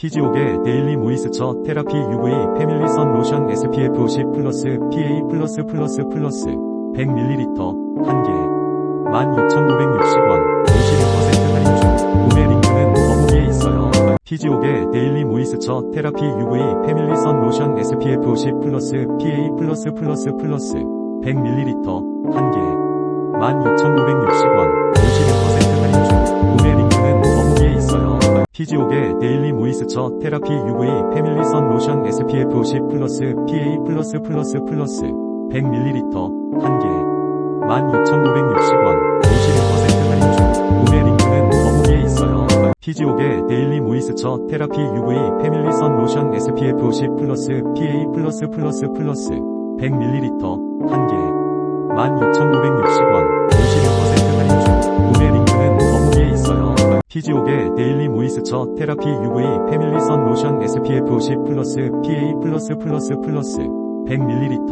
피지옥의 데일리 모이스처 테라피 UV 패밀리 선 로션 SPF 50 플러스 PA 플러스 플러스 플러스 100ml 1개. 16,560원. 51% 할인 중. 구매 링크는 더보기에 있어요. 피지옥의 데일리 모이스처 테라피 UV 패밀리 선 로션 SPF 50 플러스 PA 플러스 플러스 플러스 100ml 1개. 16,560원 피지옥의 데일리 모이스처 테라피 UV 패밀리 선 로션 SPF 50 플러스 PA 플러스 플러스 플러스 100ml 1개. 16,560원 51% 할인 중. 구매 링크는 더보기에 있어요. 피지옥의 데일리 모이스처 테라피 UV 패밀리 선 로션 SPF 50 플러스 PA 플러스 플러스 플러스 100ml 1개. 16,560원 피지옥의 데일리 모이스처 테라피 UV 패밀리 선 로션 SPF 50 플러스 PA 플러스 플러스 플러스 100ml